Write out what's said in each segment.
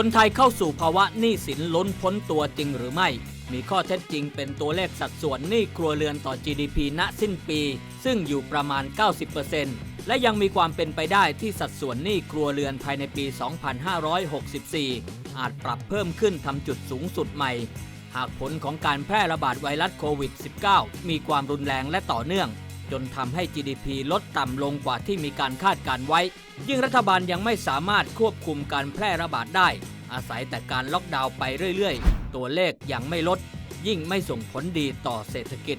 คนไทยเข้าสู่ภาวะหนี้สินล้นพ้นตัวจริงหรือไม่ มีข้อเท็จจริงเป็นตัวเลขสัดส่วนหนี้ครัวเรือนต่อ GDP ณสิ้นปี ซึ่งอยู่ประมาณ 90%และยังมีความเป็นไปได้ที่สัดส่วนหนี้ครัวเรือนภายในปี 2564 อาจปรับเพิ่มขึ้นทำจุดสูงสุดใหม่ หากผลของการแพร่ระบาดไวรัสโควิด -19 มีความรุนแรงและต่อเนื่อง จนทำให้ GDP ลดต่ำลงกว่าที่มีการคาดการไว้ ยิ่งรัฐบาลยังไม่สามารถควบคุมการแพร่ระบาดได้ อาศัยแต่การล็อกดาวน์ไปเรื่อยๆ ตัวเลขยังไม่ลด ยิ่งไม่ส่งผลดีต่อเศรษฐกิจ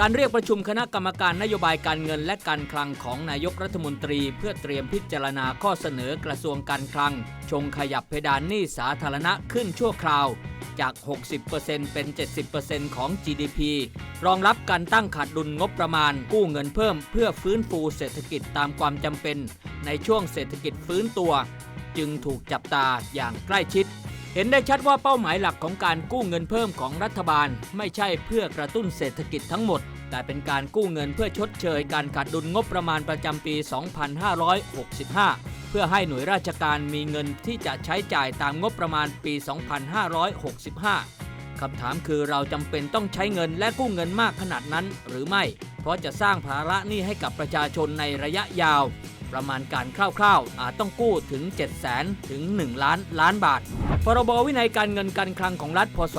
การเรียกประชุมคณะกรรมการนโยบายการเงินและการคลังของนายกรัฐมนตรี เพื่อเตรียมพิจารณาข้อเสนอกระทรวงการคลัง ชงขยับเพดานหนี้สาธารณะขึ้นชั่วคราว จาก 60%เป็น 70%ของ GDP รองรับการตั้งขาดดุลงบประมาณ กู้เงินเพิ่มเพื่อฟื้นฟูเศรษฐกิจตามความจำเป็น ในช่วงเศรษฐกิจฟื้นตัว จึงถูกจับตาอย่างใกล้ชิด เห็นได้ชัดว่าเป้าหมายหลักของการกู้เงินเพิ่มของรัฐบาล ไม่ใช่เพื่อกระตุ้นเศรษฐกิจทั้งหมด แต่เป็นการกู้เงินเพื่อชดเชยการขาดดุลงบประมาณประจำปี 2565 เพื่อให้หน่วยราชการมีเงินที่จะใช้จ่ายตามงบประมาณปี 2565 คำถามคือเราจำเป็นต้องใช้เงินและกู้เงินมากขนาดนั้นหรือไม่ เพราะจะสร้างภาระหนี้ให้กับประชาชนในระยะยาว ประมาณการคร่าวๆ อาจต้องกู้ถึง 7 0 0 0 0 0ถึง 1 ล้านล้านบาท พรบวินัยการเงินการคลังของรัฐ พศ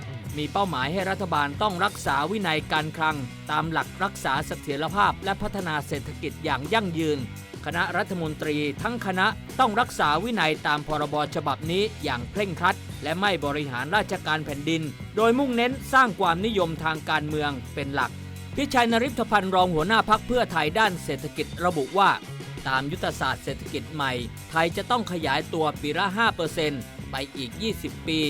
2561 มีเป้าหมายให้รัฐบาลต้องรักษาวินัยการคลัง ตามหลักรักษาเสถียรภาพและพัฒนาเศรษฐกิจอย่างยั่งยืน คณะรัฐมนตรีทั้งคณะต้องรักษาวินัยตามพรบฉบับนี้อย่างเคร่งครัด และไม่บริหารราชการแผ่นดิน โดยมุ่งเน้นสร้างความนิยมทางการเมืองเป็นหลัก พิชัยนริพพันธ์รองหัวหน้าพักเพื่อไทยด้านเศรษฐกิจระบุว่า ตามยุทธศาสตร์เศรษฐกิจใหม่ ไทยจะต้องขยายตัวปีละ 5%ไปอีก 20 ปี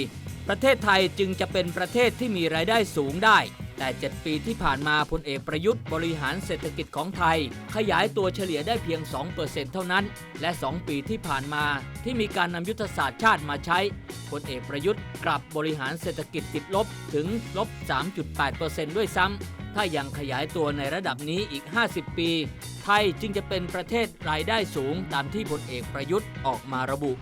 ประเทศไทยจึงจะเป็นประเทศที่มีรายได้สูงได้ แต่ 7 ปีที่ผ่านมาพลเอกประยุทธ์บริหารเศรษฐกิจของไทย ขยายตัวเฉลี่ยได้เพียง 2%เท่านั้น และ 2 ปีที่ผ่านมา ที่มีการนำยุทธศาสตร์ชาติมาใช้พลเอกประยุทธ์กลับบริหารเศรษฐกิจติดลบถึงลบ 3.8%ด้วยซ้ำ ถ้ายังขยายตัวในระดับนี้อีก 50 ปี ไทยจึงจะเป็นประเทศรายได้สูงตามที่พลเอกประยุทธ์ออกมาระบุ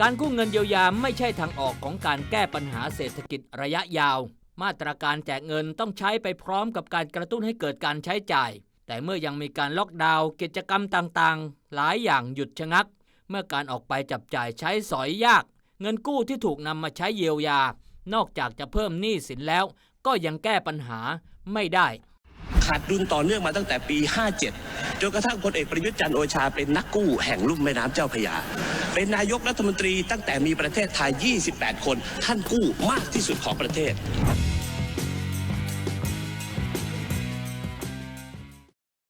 การกู้เงินเยียวยาไม่ใช่ทางออกของการแก้ปัญหาเศรษฐกิจระยะยาว มาตรการแจกเงินต้องใช้ไปพร้อมกับการกระตุ้นให้เกิดการใช้จ่าย แต่เมื่อยังมีการล็อกดาวน์กิจกรรมต่างๆ หลายอย่างหยุดชะงัก เมื่อการออกไปจับจ่ายใช้สอยยาก เงินกู้ที่ถูกนำมาใช้เยียวยา นอกจากจะเพิ่มหนี้สินแล้ว ก็ยังแก้ปัญหา ไม่ได้ ขาดดุลต่อเนื่องมาตั้งแต่ปี 57 จนกระทั่งพลเอกประยุทธ์จันทร์โอชาเป็นนักกู้แห่งลุ่มแม่น้ำเจ้าพยา เป็นนายกรัฐมนตรีตั้งแต่มีประเทศไทย 28 คน ท่านกู้มากที่สุดของประเทศ